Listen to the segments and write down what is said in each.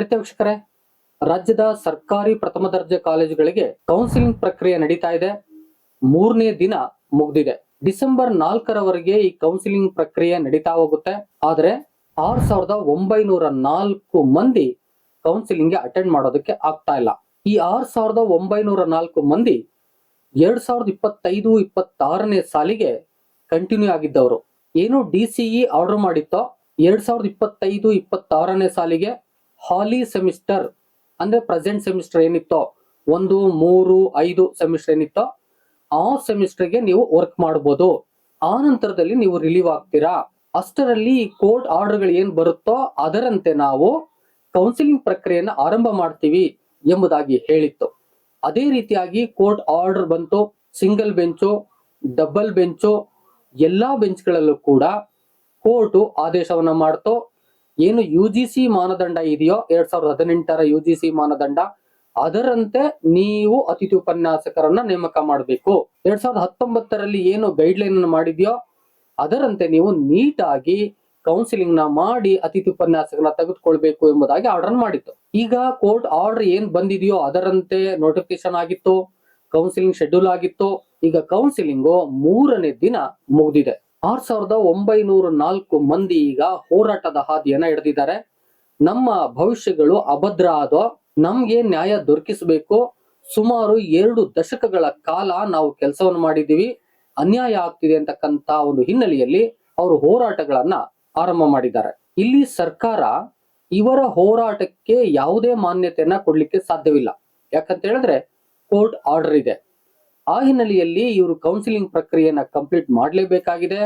ಪ್ರತ್ಯಕ್ಷಕರೇ, ರಾಜ್ಯದ ಸರ್ಕಾರಿ ಪ್ರಥಮ ದರ್ಜೆ ಕಾಲೇಜುಗಳಿಗೆ ಕೌನ್ಸಿಲಿಂಗ್ ಪ್ರಕ್ರಿಯೆ ನಡೀತಾ ಇದೆ. ಮೂರನೇ ದಿನ ಮುಗ್ದಿದೆ. ಡಿಸೆಂಬರ್ ನಾಲ್ಕರವರೆಗೆ ಈ ಕೌನ್ಸಿಲಿಂಗ್ ಪ್ರಕ್ರಿಯೆ ನಡೀತಾ ಹೋಗುತ್ತೆ. ಆದರೆ ಆರ್ ಸಾವಿರದ ಒಂಬೈನೂರ ನಾಲ್ಕು ಮಂದಿ ಕೌನ್ಸಿಲಿಂಗ್ಗೆ ಅಟೆಂಡ್ ಮಾಡೋದಕ್ಕೆ ಆಗ್ತಾ ಇಲ್ಲ. ಈ ಆರ್ ಸಾವಿರದ ಒಂಬೈನೂರ ನಾಲ್ಕು ಮಂದಿ ಎರಡ್ ಸಾವಿರದ ಇಪ್ಪತ್ತೈದು, ಇಪ್ಪತ್ತಾರನೇ ಸಾಲಿಗೆ ಕಂಟಿನ್ಯೂ ಆಗಿದ್ದವರು. ಏನು ಡಿ ಸಿಇ ಆರ್ಡರ್ ಮಾಡಿತ್ತೋ, ಎರಡ್ ಸಾವಿರದ ಇಪ್ಪತ್ತೈದು, ಇಪ್ಪತ್ತಾರನೇ ಸಾಲಿಗೆ ಹಾಲಿ ಸೆಮಿಸ್ಟರ್ ಅಂದ್ರೆ ಪ್ರೆಸೆಂಟ್ ಸೆಮಿಸ್ಟರ್ ಏನಿತ್ತೋ, ಒಂದು, ಮೂರು, ಐದು ಸೆಮಿಸ್ಟರ್ ಏನಿತ್ತೋ, ಆ ಸೆಮಿಸ್ಟರ್ಗೆ ನೀವು ವರ್ಕ್ ಮಾಡಬಹುದು ಆ ನಂತರದಲ್ಲಿ ನೀವು ರಿಲೀವ್ ಆಗ್ತೀರಾ. ಅಷ್ಟರಲ್ಲಿ ಈ ಕೋರ್ಟ್ ಆರ್ಡರ್ಗಳು ಏನ್ ಬರುತ್ತೋ ಅದರಂತೆ ನಾವು ಕೌನ್ಸಿಲಿಂಗ್ ಪ್ರಕ್ರಿಯೆಯನ್ನು ಆರಂಭ ಮಾಡ್ತೀವಿ ಎಂಬುದಾಗಿ ಹೇಳಿತ್ತು. ಅದೇ ರೀತಿಯಾಗಿ ಕೋರ್ಟ್ ಆರ್ಡರ್ ಬಂತು, ಸಿಂಗಲ್ ಬೆಂಚು, ಡಬಲ್ ಬೆಂಚು, ಎಲ್ಲಾ ಬೆಂಚ್ಗಳಲ್ಲೂ ಕೂಡ ಕೋರ್ಟು ಆದೇಶವನ್ನ ಮಾಡ್ತು. ಏನು ಯು ಜಿ ಸಿ ಮಾನದಂಡ ಇದೆಯೋ ಎರಡ್ ಸಾವಿರದ ಹದಿನೆಂಟರ ಯು ಜಿ ಸಿ ಮಾನದಂಡ, ಅದರಂತೆ ನೀವು ಅತಿಥಿ ಉಪನ್ಯಾಸಕರನ್ನ ನೇಮಕ ಮಾಡಬೇಕು. ಎರಡ್ ಸಾವಿರದ ಹತ್ತೊಂಬತ್ತರಲ್ಲಿ ಏನು ಗೈಡ್ಲೈನ್ ಅನ್ನು ಮಾಡಿದ್ಯೋ, ಅದರಂತೆ ನೀವು ನೀಟಾಗಿ ಕೌನ್ಸಿಲಿಂಗ್ನ ಮಾಡಿ ಅತಿಥಿ ಉಪನ್ಯಾಸಕರನ್ನ ತೆಗೆದುಕೊಳ್ಬೇಕು ಎಂಬುದಾಗಿ ಆರ್ಡರ್ ಮಾಡಿತ್ತು. ಈಗ ಕೋರ್ಟ್ ಆರ್ಡರ್ ಏನ್ ಬಂದಿದೆಯೋ, ಅದರಂತೆ ನೋಟಿಫಿಕೇಶನ್ ಆಗಿತ್ತು ಕೌನ್ಸಿಲಿಂಗ್ ಶೆಡ್ಯೂಲ್ ಆಗಿತ್ತು. ಈಗ ಕೌನ್ಸಿಲಿಂಗು ಮೂರನೇ ದಿನ ಮುಗಿದಿದೆ. ಆರ್ ಸಾವಿರದ ಒಂಬೈನೂರ ನಾಲ್ಕು ಮಂದಿ ಈಗ ಹೋರಾಟದ ಹಾದಿಯನ್ನ ಹಿಡಿದಿದ್ದಾರೆ ನಮ್ಮ ಭವಿಷ್ಯಗಳು ಅಭದ್ರ ಆದೋ, ನಮ್ಗೆ ನ್ಯಾಯ ದೊರಕಿಸಬೇಕು. ಸುಮಾರು ಎರಡು ದಶಕಗಳ ಕಾಲ ನಾವು ಕೆಲಸವನ್ನು ಮಾಡಿದ್ದೀವಿ ಅನ್ಯಾಯ ಆಗ್ತಿದೆ ಅಂತಕ್ಕಂತ ಒಂದು ಹಿನ್ನೆಲೆಯಲ್ಲಿ ಅವರು ಹೋರಾಟಗಳನ್ನ ಆರಂಭ ಮಾಡಿದ್ದಾರೆ. ಇಲ್ಲಿ ಸರ್ಕಾರ ಇವರ ಹೋರಾಟಕ್ಕೆ ಯಾವುದೇ ಮಾನ್ಯತೆಯನ್ನ ಕೊಡ್ಲಿಕ್ಕೆ ಸಾಧ್ಯವಿಲ್ಲ. ಯಾಕಂತ ಹೇಳಿದ್ರೆ ಕೋರ್ಟ್ ಆರ್ಡರ್ ಇದೆ. ಆ ಹಿನ್ನೆಲೆಯಲ್ಲಿ ಇವರು ಕೌನ್ಸಿಲಿಂಗ್ ಪ್ರಕ್ರಿಯೆಯನ್ನ ಕಂಪ್ಲೀಟ್ ಮಾಡಲೇಬೇಕಾಗಿದೆ.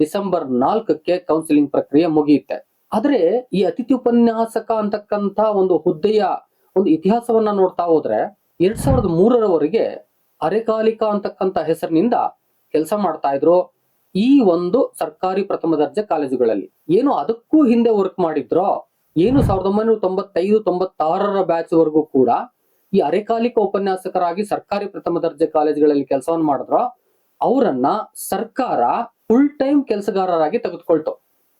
ಡಿಸೆಂಬರ್ ನಾಲ್ಕಕ್ಕೆ ಕೌನ್ಸಿಲಿಂಗ್ ಪ್ರಕ್ರಿಯೆ ಮುಗಿಯುತ್ತೆ. ಆದ್ರೆ ಈ ಅತಿಥಿ ಉಪನ್ಯಾಸಕ ಅಂತಕ್ಕಂಥ ಒಂದು ಹುದ್ದೆಯ ಒಂದು ಇತಿಹಾಸವನ್ನ ನೋಡ್ತಾ ಹೋದ್ರೆ ಎರಡ್ ಸಾವಿರದ ಮೂರರವರೆಗೆ ಅರೆಕಾಲಿಕ ಅಂತಕ್ಕಂಥ ಹೆಸರಿನಿಂದ ಕೆಲಸ ಮಾಡ್ತಾ ಇದ್ರು ಈ ಒಂದು ಸರ್ಕಾರಿ ಪ್ರಥಮ ದರ್ಜೆ ಕಾಲೇಜುಗಳಲ್ಲಿ. ಏನು ಅದಕ್ಕೂ ಹಿಂದೆ ವರ್ಕ್ ಮಾಡಿದ್ರೋ, ಏನು ಸಾವಿರದ ಒಂಬೈನೂರ ತೊಂಬತ್ತೈದು ತೊಂಬತ್ತಾರರ ಬ್ಯಾಚ್ ವರೆಗೂ ಕೂಡ ಈ ಅರೆಕಾಲಿಕ ಉಪನ್ಯಾಸಕರಾಗಿ ಸರ್ಕಾರಿ ಪ್ರಥಮ ದರ್ಜೆ ಕಾಲೇಜುಗಳಲ್ಲಿ ಕೆಲಸವನ್ನು ಮಾಡಿದ್ರು. ಅವರನ್ನ ಸರ್ಕಾರ ಫುಲ್ ಟೈಮ್ ಕೆಲಸಗಾರರಾಗಿ ತೆಗೆದುಕೊಳ್ತು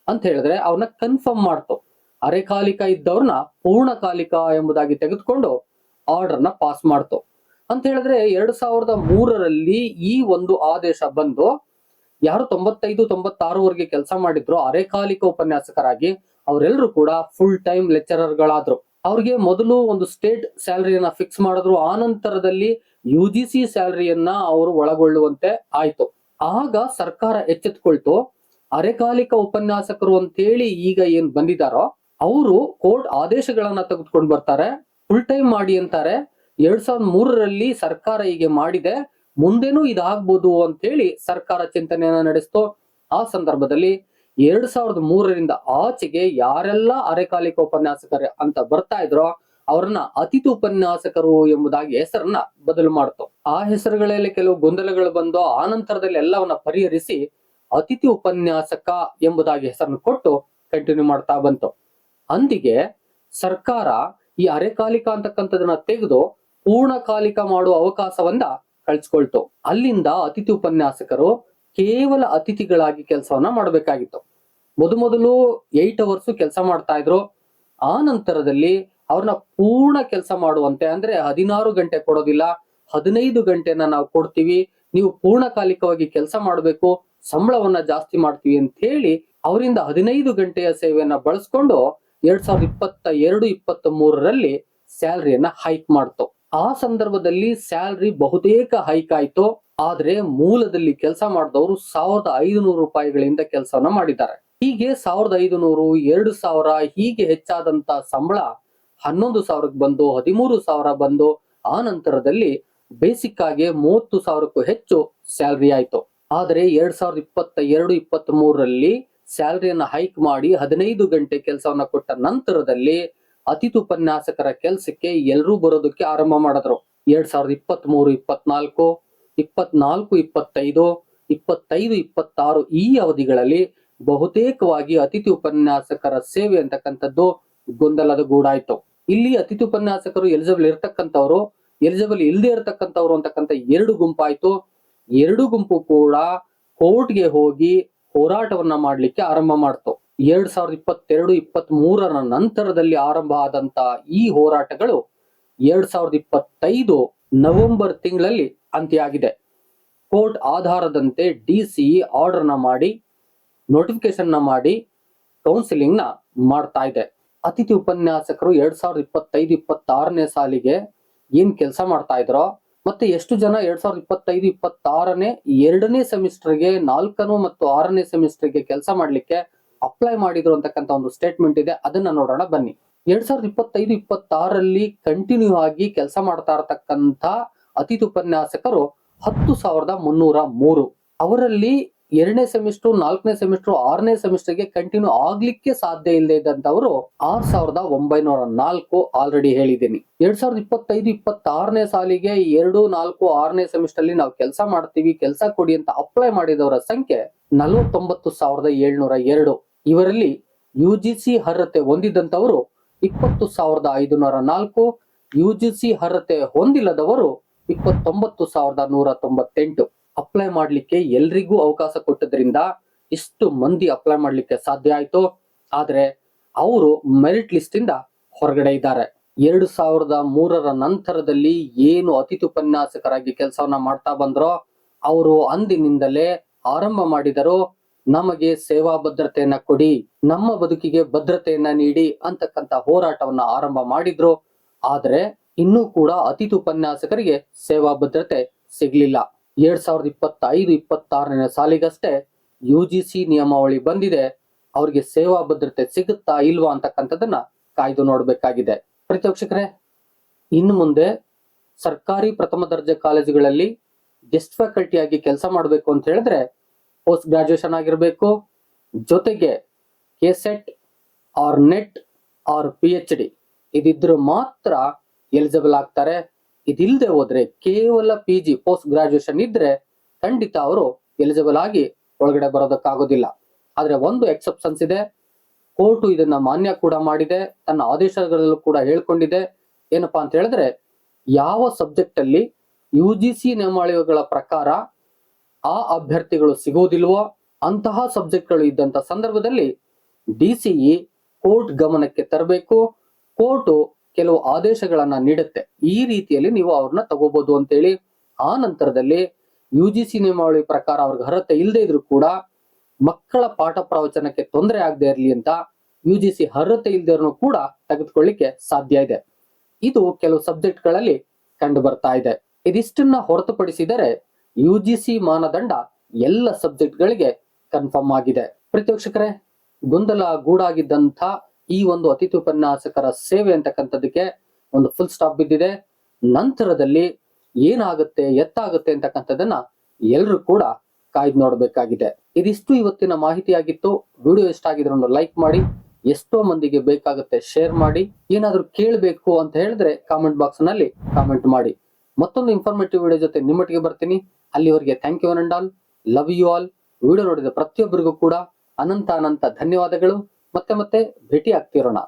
ಅಂತ ಹೇಳಿದ್ರೆ ಅವ್ರನ್ನ ಕನ್ಫರ್ಮ್ ಮಾಡ್ತು. ಅರೆಕಾಲಿಕ ಇದ್ದವ್ರನ್ನ ಪೂರ್ಣಕಾಲಿಕ ಎಂಬುದಾಗಿ ತೆಗೆದುಕೊಂಡು ಆರ್ಡರ್ನ ಪಾಸ್ ಮಾಡ್ತು. ಅಂತ ಹೇಳಿದ್ರೆ ಎರಡ್ ಸಾವಿರದ ಮೂರರಲ್ಲಿ ಈ ಒಂದು ಆದೇಶ ಬಂದು ಯಾರು ತೊಂಬತ್ತೈದು ತೊಂಬತ್ತಾರವರೆಗೆ ಕೆಲಸ ಮಾಡಿದ್ರು ಅರೆಕಾಲಿಕ ಉಪನ್ಯಾಸಕರಾಗಿ ಅವರೆಲ್ಲರೂ ಕೂಡ ಫುಲ್ ಟೈಮ್ ಲೆಕ್ಚರರ್ಗಳಾದ್ರು ಅವ್ರಿಗೆ ಮೊದಲು ಒಂದು ಸ್ಟೇಟ್ ಸ್ಯಾಲರಿಯನ್ನ ಫಿಕ್ಸ್ ಮಾಡಿದ್ರು, ಆ ನಂತರದಲ್ಲಿ ಯು ಜಿ ಸಿ ಸ್ಯಾಲರಿಯನ್ನ ಅವರು ಒಳಗೊಳ್ಳುವಂತೆ ಆಯ್ತು. ಆಗ ಸರ್ಕಾರ ಎಚ್ಚೆತ್ಕೊಳ್ತು, ಅರೆಕಾಲಿಕ ಉಪನ್ಯಾಸಕರು ಅಂತೇಳಿ ಈಗ ಏನ್ ಬಂದಿದಾರೋ, ಅವರು ಕೋರ್ಟ್ ಆದೇಶಗಳನ್ನ ತೆಗೆದುಕೊಂಡು ಬರ್ತಾರೆ ಫುಲ್ ಟೈಮ್ ಮಾಡಿ ಅಂತಾರೆ. ಎರಡ್ ಸಾವಿರದ ಮೂರರಲ್ಲಿ ಸರ್ಕಾರ ಹೀಗೆ ಮಾಡಿದೆ, ಮುಂದೆನೂ ಇದಾಗ್ಬೋದು ಅಂತ ಹೇಳಿ ಸರ್ಕಾರ ಚಿಂತನೆಯನ್ನ ನಡೆಸ್ತು. ಆ ಸಂದರ್ಭದಲ್ಲಿ ಎರಡ್ ಸಾವಿರದ ಮೂರರಿಂದ ಆಚೆಗೆ ಯಾರೆಲ್ಲ ಅರೆಕಾಲಿಕ ಉಪನ್ಯಾಸಕರು ಅಂತ ಬರ್ತಾ ಇದ್ರೋ ಅವ್ರನ್ನ ಅತಿಥಿ ಉಪನ್ಯಾಸಕರು ಎಂಬುದಾಗಿ ಹೆಸರನ್ನ ಬದಲು ಮಾಡ್ತು. ಆ ಹೆಸರುಗಳಲ್ಲಿ ಕೆಲವು ಗೊಂದಲಗಳು ಬಂದು ಆ ನಂತರದಲ್ಲಿ ಎಲ್ಲವನ್ನ ಪರಿಹರಿಸಿ ಅತಿಥಿ ಉಪನ್ಯಾಸಕ ಎಂಬುದಾಗಿ ಹೆಸರನ್ನು ಕೊಟ್ಟು ಕಂಟಿನ್ಯೂ ಮಾಡ್ತಾ ಬಂತು. ಅಂದಿಗೆ ಸರ್ಕಾರ ಈ ಅರೆಕಾಲಿಕ ಅಂತಕ್ಕಂಥದನ್ನ ತೆಗೆದು ಪೂರ್ಣಕಾಲಿಕ ಮಾಡುವ ಅವಕಾಶವನ್ನ ಕಳ್ಸಿಕೊಳ್ತು. ಅಲ್ಲಿಂದ ಅತಿಥಿ ಉಪನ್ಯಾಸಕರು ಕೇವಲ ಅತಿಥಿಗಳಾಗಿ ಕೆಲಸವನ್ನ ಮಾಡಬೇಕಾಗಿತ್ತು. ಮೊದಮೊದಲು ಏಟ್ ಅವರ್ಸ್ ಕೆಲಸ ಮಾಡ್ತಾ ಇದ್ರು. ಆ ನಂತರದಲ್ಲಿ ಅವ್ರನ್ನ ಪೂರ್ಣ ಕೆಲಸ ಮಾಡುವಂತೆ ಅಂದ್ರೆ ಹದಿನಾರು ಗಂಟೆ ಕೊಡೋದಿಲ್ಲ, ಹದಿನೈದು ಗಂಟೆನ ನಾವು ಕೊಡ್ತೀವಿ, ನೀವು ಪೂರ್ಣಕಾಲಿಕವಾಗಿ ಕೆಲಸ ಮಾಡಬೇಕು, ಸಂಬಳವನ್ನ ಜಾಸ್ತಿ ಮಾಡ್ತೀವಿ ಅಂತ ಹೇಳಿ ಅವರಿಂದ ಹದಿನೈದು ಗಂಟೆಯ ಸೇವೆಯನ್ನ ಬಳಸ್ಕೊಂಡು ಎರಡ್ ಸಾವಿರದ ಇಪ್ಪತ್ತ ಎರಡು, ಇಪ್ಪತ್ತ ಮೂರರಲ್ಲಿ ಸ್ಯಾಲರಿಯನ್ನ ಹೈಕ್ ಮಾಡ್ತು. ಆ ಸಂದರ್ಭದಲ್ಲಿ ಸ್ಯಾಲ್ರಿ ಬಹುತೇಕ ಹೈಕ್ ಆಯ್ತು. ಆದ್ರೆ ಮೂಲದಲ್ಲಿ ಕೆಲಸ ಮಾಡಿದವರು ಸಾವಿರದ ಐದುನೂರು ರೂಪಾಯಿಗಳಿಂದ ಕೆಲಸವನ್ನ ಮಾಡಿದ್ದಾರೆ. ಹೀಗೆ ಸಾವಿರದ ಐದುನೂರು, ಎರಡು ಸಾವಿರ, ಹೀಗೆ ಹೆಚ್ಚಾದಂತ ಸಂಬಳ ಹನ್ನೊಂದು ಸಾವಿರಕ್ಕೆ ಬಂದು, ಹದಿಮೂರು ಸಾವಿರ ಬಂದು, ಆ ನಂತರದಲ್ಲಿ ಬೇಸಿಕ್ ಆಗಿ ಮೂವತ್ತು ಸಾವಿರಕ್ಕೂ ಹೆಚ್ಚು ಸ್ಯಾಲರಿ ಆಯ್ತು. ಆದ್ರೆ ಎರಡ್ ಸಾವಿರದ ಇಪ್ಪತ್ತ ಎರಡು ಇಪ್ಪತ್ತ್ ಮೂರರಲ್ಲಿ ಸ್ಯಾಲರಿಯನ್ನ ಹೈಕ್ ಮಾಡಿ ಹದಿನೈದು ಗಂಟೆ ಕೆಲಸವನ್ನ ಕೊಟ್ಟ ನಂತರದಲ್ಲಿ ಅತಿಥಿ ಉಪನ್ಯಾಸಕರ ಕೆಲಸಕ್ಕೆ ಎಲ್ಲರೂ ಬರೋದಕ್ಕೆ ಆರಂಭ ಮಾಡಿದ್ರು. ಎರಡ್ ಸಾವಿರದ ಇಪ್ಪತ್ತ್ ಮೂರು ಇಪ್ಪತ್ನಾಲ್ಕು ಇಪ್ಪತ್ನಾಲ್ಕು, ಇಪ್ಪತ್ತೈದು ಇಪ್ಪತ್ತೈದು, ಇಪ್ಪತ್ತಾರು ಈ ಅವಧಿಗಳಲ್ಲಿ ಬಹುತೇಕವಾಗಿ ಅತಿಥಿ ಉಪನ್ಯಾಸಕರ ಸೇವೆ ಅಂತಕ್ಕಂಥದ್ದು ಗೊಂದಲದ ಗೂಡಾಯ್ತು. ಇಲ್ಲಿ ಅತಿಥಿ ಉಪನ್ಯಾಸಕರು ಎಲಿಜಿಬಲ್ ಇರ್ತಕ್ಕಂಥವ್ರು ಎಲಿಜಿಬಲ್ ಇಲ್ಲದೆ ಇರತಕ್ಕಂಥವ್ರು ಅಂತಕ್ಕಂಥ ಎರಡು ಗುಂಪಾಯ್ತು. ಎರಡು ಗುಂಪು ಕೂಡ ಕೋರ್ಟ್ಗೆ ಹೋಗಿ ಹೋರಾಟವನ್ನ ಮಾಡಲಿಕ್ಕೆ ಆರಂಭ ಮಾಡ್ತು. ಎರಡ್ ಸಾವಿರದ ಇಪ್ಪತ್ತೆರಡು ಇಪ್ಪತ್ತ್ ಮೂರರ ನಂತರದಲ್ಲಿ ಆರಂಭ ಆದಂತ ಈ ಹೋರಾಟಗಳು ಎರಡ್ ಸಾವಿರದ ಇಪ್ಪತ್ತೈದು ನವೆಂಬರ್ ತಿಂಗಳಲ್ಲಿ ಅಂತ್ಯ ಆಗಿದೆ ಕೋರ್ಟ್ ಆಧಾರದಂತೆ ಡಿ ಸಿ ಆರ್ಡರ್ನ ಮಾಡಿ ನೋಟಿಫಿಕೇಶನ್ನ ಮಾಡಿ ಕೌನ್ಸಿಲಿಂಗ್ನ ಮಾಡ್ತಾ ಇದೆ. ಅತಿಥಿ ಉಪನ್ಯಾಸಕರು ಎರಡ್ ಸಾವಿರದ ಇಪ್ಪತ್ತೈದು, ಇಪ್ಪತ್ತಾರನೇ ಸಾಲಿಗೆ ಏನ್ ಕೆಲಸ ಮಾಡ್ತಾ ಇದ್ರೋ, ಮತ್ತೆ ಎಷ್ಟು ಜನ ಎರಡ್ ಸಾವಿರದ ಇಪ್ಪತ್ತೈದು, ಇಪ್ಪತ್ತಾರನೇ ಎರಡನೇ ಸೆಮಿಸ್ಟರ್ಗೆ, ನಾಲ್ಕನೂ ಮತ್ತು ಆರನೇ ಸೆಮಿಸ್ಟರ್ಗೆ ಕೆಲಸ ಮಾಡ್ಲಿಕ್ಕೆ ಅಪ್ಲೈ ಮಾಡಿದ್ರು ಅಂತಕ್ಕಂಥ ಒಂದು ಸ್ಟೇಟ್ಮೆಂಟ್ ಇದೆ. ಅದನ್ನ ನೋಡೋಣ ಬನ್ನಿ. ಎರಡ್ ಸಾವಿರದ ಇಪ್ಪತ್ತೈದು, ಇಪ್ಪತ್ತಾರರಲ್ಲಿ ಕಂಟಿನ್ಯೂ ಆಗಿ ಕೆಲಸ ಮಾಡ್ತಾ ಇರತಕ್ಕಂತ ಅತಿಥಿ ಉಪನ್ಯಾಸಕರು ಹತ್ತು ಸಾವಿರದ ಮುನ್ನೂರ ಮೂರು. ಅವರಲ್ಲಿ ಎರಡನೇ ಸೆಮಿಸ್ಟರ್ ನಾಲ್ಕನೇ ಸೆಮಿಸ್ಟರ್ ಆರನೇ ಸೆಮಿಸ್ಟರ್ಗೆ ಕಂಟಿನ್ಯೂ ಆಗ್ಲಿಕ್ಕೆ ಸಾಧ್ಯ ಇಲ್ಲದೆ ಇದ್ದಂತವರು ಆರ್ ಸಾವಿರದ ಒಂಬೈನೂರ ನಾಲ್ಕು ಆಲ್ರೆಡಿ ಹೇಳಿದ್ದೀನಿ. ಎರಡ್ ಸಾವಿರದ ಇಪ್ಪತ್ತೈದು, ಇಪ್ಪತ್ತಾರನೇ ಸಾಲಿಗೆ ಎರಡು, ನಾಲ್ಕು, ಆರನೇ ಸೆಮಿಸ್ಟರ್ ಅಲ್ಲಿ ನಾವು ಕೆಲಸ ಮಾಡ್ತೀವಿ, ಕೆಲಸ ಕೊಡಿ ಅಂತ ಅಪ್ಲೈ ಮಾಡಿದವರ ಸಂಖ್ಯೆ ನಲವತ್ತೊಂಬತ್ತು ಸಾವಿರದ ಏಳ್ನೂರ ಎರಡು. ಇವರಲ್ಲಿ ಯು ಜಿ ಸಿ ಅರ್ಹತೆ ಹೊಂದಿದಂತವರು ಇಪ್ಪತ್ತು ಸಾವಿರದ ಐದುನೂರ ನಾಲ್ಕು ಯು ಜಿ ಸಿ ಅರ್ಹತೆ ಹೊಂದಿಲ್ಲದವರು ಇಪ್ಪತ್ತೊಂಬತ್ತು ಸಾವಿರದ ನೂರ ತೊಂಬತ್ತೆಂಟು. ಅಪ್ಲೈ ಮಾಡಲಿಕ್ಕೆ ಎಲ್ರಿಗೂ ಅವಕಾಶ ಕೊಟ್ಟದ್ರಿಂದ ಇಷ್ಟು ಮಂದಿ ಅಪ್ಲೈ ಮಾಡಲಿಕ್ಕೆ ಸಾಧ್ಯ ಆಯಿತು. ಆದರೆ ಅವರು ಮೆರಿಟ್ ಲಿಸ್ಟ್ ಇಂದ ಹೊರಗಡೆ ಇದ್ದಾರೆ. ಎರಡು ಸಾವಿರದ ಮೂರರ ನಂತರದಲ್ಲಿ ಏನು ಅತಿಥಿ ಉಪನ್ಯಾಸಕರಾಗಿ ಕೆಲಸವನ್ನ ಮಾಡ್ತಾ ಬಂದ್ರೋ, ಅವರು ಅಂದಿನಿಂದಲೇ ಆರಂಭ ಮಾಡಿದರು. ನಮಗೆ ಸೇವಾ ಭದ್ರತೆಯನ್ನ ಕೊಡಿ, ನಮ್ಮ ಬದುಕಿಗೆ ಭದ್ರತೆಯನ್ನ ನೀಡಿ ಅಂತಕ್ಕಂತ ಹೋರಾಟವನ್ನ ಆರಂಭ ಮಾಡಿದ್ರು. ಆದ್ರೆ ಇನ್ನೂ ಕೂಡ ಅತಿಥಿ ಉಪನ್ಯಾಸಕರಿಗೆ ಸೇವಾ ಭದ್ರತೆ ಸಿಗ್ಲಿಲ್ಲ. ಎರಡ್ ಸಾವಿರದ ಇಪ್ಪತ್ತೈದು, ಇಪ್ಪತ್ತಾರನೇ ಸಾಲಿಗಷ್ಟೇ ಯು ಜಿ ಸಿ ನಿಯಮಾವಳಿ ಬಂದಿದೆ. ಅವರಿಗೆ ಸೇವಾ ಭದ್ರತೆ ಸಿಗುತ್ತಾ ಇಲ್ವಾ ಅಂತಕ್ಕಂಥದ್ದನ್ನ ಕಾಯ್ದು ನೋಡ್ಬೇಕಾಗಿದೆ. ಪ್ರೀತಿವೀಕ್ಷಕರೇ, ಇನ್ನು ಮುಂದೆ ಸರ್ಕಾರಿ ಪ್ರಥಮ ದರ್ಜೆ ಕಾಲೇಜುಗಳಲ್ಲಿ ಗೆಸ್ಟ್ ಫ್ಯಾಕಲ್ಟಿ ಆಗಿ ಕೆಲಸ ಮಾಡಬೇಕು ಅಂತ ಹೇಳಿದ್ರೆ ಪೋಸ್ಟ್ ಗ್ರಾಜುಯೇಷನ್ ಆಗಿರಬೇಕು. ಜೊತೆಗೆ K SET or NET or P H D ಇದಿದ್ರು ಮಾತ್ರ ಎಲಿಜಿಬಲ್ ಆಗ್ತಾರೆ. ಇದಿಲ್ಲದೆ ಹೋದ್ರೆ ಕೇವಲ ಪಿ ಜಿ ಪೋಸ್ಟ್ ಗ್ರಾಜುಯೇಷನ್ ಇದ್ರೆ ಖಂಡಿತ ಅವರು ಎಲಿಜಿಬಲ್ ಆಗಿ ಒಳಗಡೆ ಬರೋದಕ್ಕಾಗೋದಿಲ್ಲ. ಆದ್ರೆ ಒಂದು ಎಕ್ಸೆಪ್ಷನ್ಸ್ ಇದೆ. ಕೋರ್ಟು ಇದನ್ನ ಮಾನ್ಯ ಕೂಡ ಮಾಡಿದೆ. ತನ್ನ ಆದೇಶಗಳಲ್ಲೂ ಕೂಡ ಹೇಳ್ಕೊಂಡಿದೆ. ಏನಪ್ಪಾ ಅಂತ ಹೇಳಿದ್ರೆ ಯಾವ ಸಬ್ಜೆಕ್ಟ್ ಅಲ್ಲಿ ಯು ಜಿ ಸಿ ನಿಯಮಾವಳಿಗಳ ಪ್ರಕಾರ ಆ ಅಭ್ಯರ್ಥಿಗಳು ಸಿಗೋದಿಲ್ವೋ ಅಂತಹ ಸಬ್ಜೆಕ್ಟ್ಗಳು ಇದ್ದಂತ ಸಂದರ್ಭದಲ್ಲಿ ಡಿಸಿಇ ಕೋರ್ಟ್ ಗಮನಕ್ಕೆ ತರಬೇಕು. ಕೋರ್ಟು ಕೆಲವು ಆದೇಶಗಳನ್ನ ನೀಡುತ್ತೆ. ಈ ರೀತಿಯಲ್ಲಿ ನೀವು ಅವ್ರನ್ನ ತಗೋಬಹುದು ಅಂತೇಳಿ. ಆ ನಂತರದಲ್ಲಿ ಯು ಜಿ ಸಿ ನಿಯಮಾವಳಿ ಪ್ರಕಾರ ಅವ್ರಿಗೆ ಅರ್ಹತೆ ಇಲ್ಲದೆ ಇದ್ರು ಕೂಡ ಮಕ್ಕಳ ಪಾಠ ಪ್ರವಚನಕ್ಕೆ ತೊಂದರೆ ಆಗದೆ ಇರಲಿ ಅಂತ ಯು ಜಿ ಸಿ ಅರ್ಹತೆ ಇಲ್ದೇರ್ನು ಕೂಡ ತೆಗೆದುಕೊಳ್ಳಿಕ್ಕೆ ಸಾಧ್ಯ ಇದೆ. ಇದು ಕೆಲವು ಸಬ್ಜೆಕ್ಟ್ಗಳಲ್ಲಿ ಕಂಡು ಬರ್ತಾ ಇದೆ. ಇದಿಷ್ಟನ್ನ ಹೊರತುಪಡಿಸಿದರೆ ಯು ಜಿ ಸಿ ಮಾನದಂಡ ಎಲ್ಲ ಸಬ್ಜೆಕ್ಟ್ಗಳಿಗೆ ಕನ್ಫರ್ಮ್ ಆಗಿದೆ. ಪ್ರೀತಿವೀಕ್ಷಕರೇ ಗೊಂದಲ ಗೂಡಾಗಿದ್ದಂಥ ಈ ಒಂದು ಅತಿಥಿ ಉಪನ್ಯಾಸಕರ ಸೇವೆ ಅಂತಕ್ಕಂಥದ್ದಕ್ಕೆ ಒಂದು ಫುಲ್ ಸ್ಟಾಪ್ ಬಿದ್ದಿದೆ. ನಂತರದಲ್ಲಿ ಏನಾಗುತ್ತೆ, ಎತ್ತಾಗುತ್ತೆ ಅಂತಕ್ಕಂಥದ್ದನ್ನ ಎಲ್ಲರೂ ಕೂಡ ಕಾಯ್ದು ನೋಡಬೇಕಾಗಿದೆ. ಇದಿಷ್ಟು ಇವತ್ತಿನ ಮಾಹಿತಿಯಾಗಿತ್ತು. ವಿಡಿಯೋ ಇಷ್ಟ ಆಗಿದ್ರೆ ಲೈಕ್ ಮಾಡಿ, ಎಷ್ಟೋ ಮಂದಿಗೆ ಬೇಕಾಗುತ್ತೆ ಶೇರ್ ಮಾಡಿ, ಏನಾದ್ರೂ ಕೇಳಬೇಕು ಅಂತ ಹೇಳಿದ್ರೆ ಕಾಮೆಂಟ್ ಬಾಕ್ಸ್ನಲ್ಲಿ ಕಾಮೆಂಟ್ ಮಾಡಿ. ಮತ್ತೊಂದು ಇನ್ಫಾರ್ಮೇಟಿವ್ ವಿಡಿಯೋ ಜೊತೆ ನಿಮ್ಮೊಟ್ಟಿಗೆ ಬರ್ತೀನಿ. ಅಲ್ಲಿವರೆಗೆ thank you and all love you all video ನೋಡಿದ ಪ್ರತಿಯೊಬ್ಬರಿಗೂ ಕೂಡ ಅನಂತ ಅನಂತ ಧನ್ಯವಾದಗಳು. ಮತ್ತೆ ಮತ್ತೆ ಭೇಟಿ ಆಗ್ತಿರೋಣ